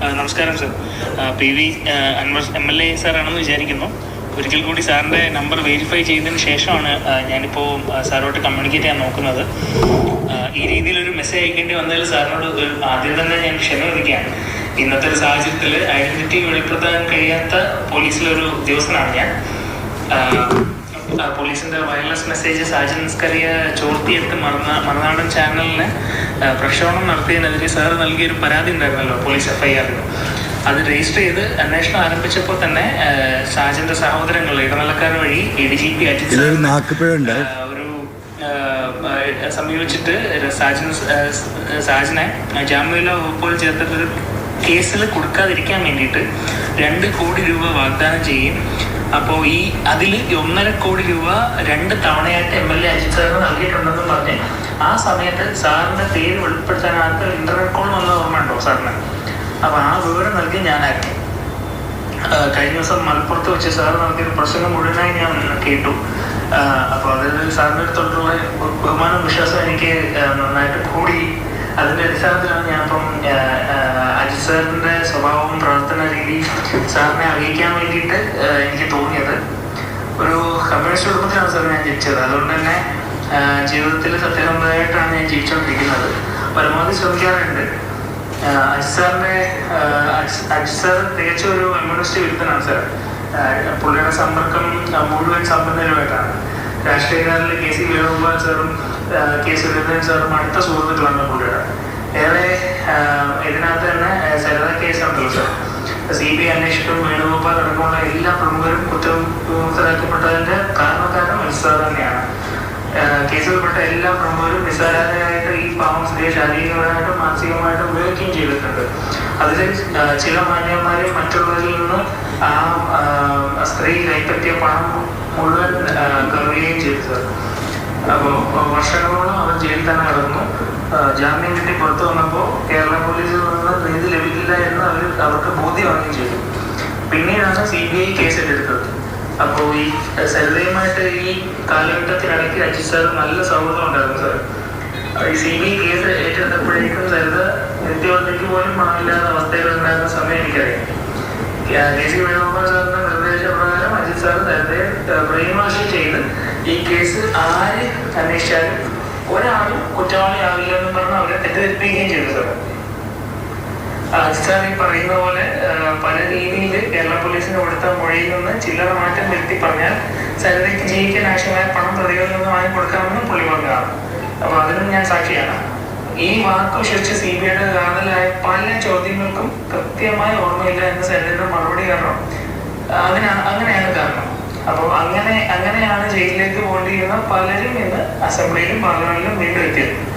നമസ്കാരം sir. P V Anvar M L A സാറാണെന്ന് വിചാരിക്കുന്നു. ഒരിക്കൽ കൂടി സാറിന്റെ നമ്പർ വെരിഫൈ ചെയ്തതിന് ശേഷമാണ് ഞാനിപ്പോൾ സാറോട്ട് കമ്മ്യൂണിക്കേറ്റ് ചെയ്യാൻ നോക്കുന്നത്. ഈ രീതിയിൽ ഒരു മെസ്സേജ് അയക്കേണ്ടി വന്നതിൽ സാറിനോട് ആദ്യം തന്നെ ഞാൻ ക്ഷമ ചോദിക്കുകയാണ് ഇന്നത്തെ ഒരു സാഹചര്യത്തിൽ ഐഡന്റിറ്റി വെളിപ്പെടുത്താൻ കഴിയാത്ത പോലീസിലൊരു ഉദ്യോഗസ്ഥനാണ് ഞാൻ. പോലീസിന്റെ വയർലെസ് മെസ്സേജ് സാജൻ നിസ്കറിയ ചോർത്തിയെടുത്ത് മറന്ന മറുനാടൻ ചാനലിന് പ്രക്ഷോഭം നടത്തിയതിനെതിരെ നടത്തിയതിനെതിരെ സാർ നൽകിയൊരു പരാതി ഉണ്ടായിരുന്നല്ലോ പോലീസ് എഫ്ഐആറിൽ അത് രജിസ്റ്റർ ചെയ്ത് അന്വേഷണം ആരംഭിച്ചപ്പോൾ തന്നെ സാജന്റെ സഹോദരങ്ങൾ ഇടനിലക്കാർ വഴി A D G P Ajith ഒരു സമീപിച്ചിട്ട് സാജൻ സാജനെ ജാമ്യമില്ല വകുപ്പുകൾ ചേർത്തിട്ട് കേസിൽ കൊടുക്കാതിരിക്കാൻ വേണ്ടിയിട്ട് രണ്ട് കോടി രൂപ വാഗ്ദാനം ചെയ്യും അപ്പോൾ ഈ അതിൽ ഒന്നര കോടി രൂപ രണ്ട് തവണയായിട്ട് എം എൽ എ അജിത് സാറിന് നൽകിയിട്ടുണ്ടെന്ന് പറഞ്ഞ് ആ സമയത്ത് സാറിന്റെ പേര് വെളിപ്പെടുത്താനകത്ത് ഇന്റർനെറ്റ് കോൾ വന്ന ഓർമ്മ ഉണ്ടോ സാറിന്? അപ്പൊ ആ വിവരം നൽകി ഞാനായിരുന്നു. കഴിഞ്ഞ ദിവസം മലപ്പുറത്ത് വെച്ച് സാർ നൽകിയൊരു പ്രസംഗം മുഴുവനായി ഞാൻ കേട്ടു. അപ്പോൾ അതിൽ സാറിന്റെ അടുത്തോട്ടുള്ള ബഹു- ബഹുമാനവും വിശ്വാസം എനിക്ക് നന്നായിട്ട് കൂടി. അതിന്റെ അടിസ്ഥാനത്തിലാണ് ഞാൻ ഇപ്പം അജിത് സാറിന്റെ സ്വഭാവവും പ്രവർത്തന രീതി സാറിനെ അറിയിക്കാൻ വേണ്ടിയിട്ട് എനിക്ക് തോന്നിയത്. ഒരു കമ്മ്യൂണിസ്റ്റ് കുടുംബത്തിലാണ് സാർ ഞാൻ ജനിച്ചത്. അതുകൊണ്ട് തന്നെ ജീവിതത്തിൽ സത്യസന്ധമായിട്ടാണ് ഞാൻ ജീവിച്ചുകൊണ്ടിരിക്കുന്നത്. പരമാവധി ശ്രമിക്കാറുണ്ട്. ആഹ് അജിത് സാറിന്റെ ആഹ് അജിത് അജിത് സാർ തികച്ചും ഒരു കമ്മ്യൂണിസ്റ്റ് വിരുദ്ധനാണ് സാർ. പുള്ളിയുടെ സമ്പർക്കം മുഴുവൻ സമ്പന്നരുമായിട്ടാണ്. രാഷ്ട്രീയക്കാരിൽ കെ സി വേണുഗോപാൽ സാറും കെ സുരേന്ദ്രൻ സാറും അടുത്ത സുഹൃത്തുക്കളാണ് പുള്ളിയുടെ. സി ബി ഐ അന്വേഷണം വേണുഗോപാൽ അടക്കമുള്ള എല്ലാ പ്രമുഖരും കുറ്റമുക്തരാക്കപ്പെട്ടതിന്റെ കാരണക്കാരൻ അജിത് സാർ തന്നെയാണ്. കേസിൽപ്പെട്ട എല്ലാ പ്രമുഖരും നിസ്സാരായിട്ട് ഈ പാവം സ്ത്രീയെ ശാരീരികമായിട്ടും മാനസികമായിട്ടും ഉപയോഗിക്കുകയും ചെയ്തിട്ടുണ്ട്. അതിൽ ചില മാന്യന്മാരെ മറ്റുള്ളവരിൽ നിന്ന് ആ സ്ത്രീ കൈപ്പറ്റിയ പണം മുഴുവൻ കറുകയും ചെയ്തു അപ്പോൾ വർഷങ്ങളോളം അവർ ജയിലിൽ തന്നെ കിടന്നു. ജാമ്യം കിട്ടി പുറത്തു വന്നപ്പോൾ കേരള പോലീസിൽ നിന്ന് നീതി ലഭിക്കില്ല എന്ന് അവർ അവർക്ക് ബോധ്യമാവുകയും ചെയ്തു. പിന്നീടാണ് സി ബി ഐ കേസ് എടുത്തത് അപ്പോൾ ഈ സരിതയുമായിട്ട് ഈ കാലഘട്ടത്തിനിടയ്ക്ക് അജിത് സാർ നല്ല സൗഹൃദം ഉണ്ടായിരുന്നു സാർ ഈ സി ബി ഐ കേസ് ഏറ്റെടുത്തപ്പോഴേക്കും സരിത നിത്യവർദ്ധയ്ക്ക് പോലും പണമില്ലാത്ത അവസ്ഥയിൽ ഉണ്ടായിരുന്ന സമയം എനിക്കറിയാം. കെ സി വേണുഗോപാൽ സാറിന്റെ നിർദ്ദേശപ്രകാരം അജിത് സാർ നേരത്തെ ബ്രെയിൻ ചെയ്ത് ഈ കേസ് ആര് അന്വേഷിച്ചാലും ഒരാളും കുറ്റവാളിയാവില്ല തെറ്റിദ്ധരിപ്പിക്കുകയും ചെയ്തു സാർ. ഈ പറയുന്ന പോലെ പല രീതിയിൽ കേരള പോലീസിന് കൊടുത്ത മൊഴിയിൽ നിന്ന് ചില്ലറ മാറ്റം വരുത്തി പറഞ്ഞാൽ സരിതയ്ക്ക് ജീവിക്കാൻ ആവശ്യമായ പണം പ്രതികളിൽ നിന്ന് വാങ്ങി കൊടുക്കാമെന്ന് പുള്ളി പറഞ്ഞതാണ് അപ്പൊ അതിനും ഞാൻ സാക്ഷിയാണ്. ഈ വാക്ക് വിശ്വസിച്ച് സി ബി ഐയുടെ കാതലായ പല ചോദ്യങ്ങൾക്കും കൃത്യമായ ഓർമ്മയില്ല എന്ന് സരിതയുടെ മറുപടി കാരണം അതിന് അങ്ങനെയാണ് കാരണം. അപ്പോൾ അങ്ങനെ അങ്ങനെയാണ് ജയിലിലേക്ക് പോകേണ്ടിയിരുന്ന പലരും ഇന്ന് അസംബ്ലിയിലും പാർലമെന്റിലും വീണ്ടും എത്തിയത്.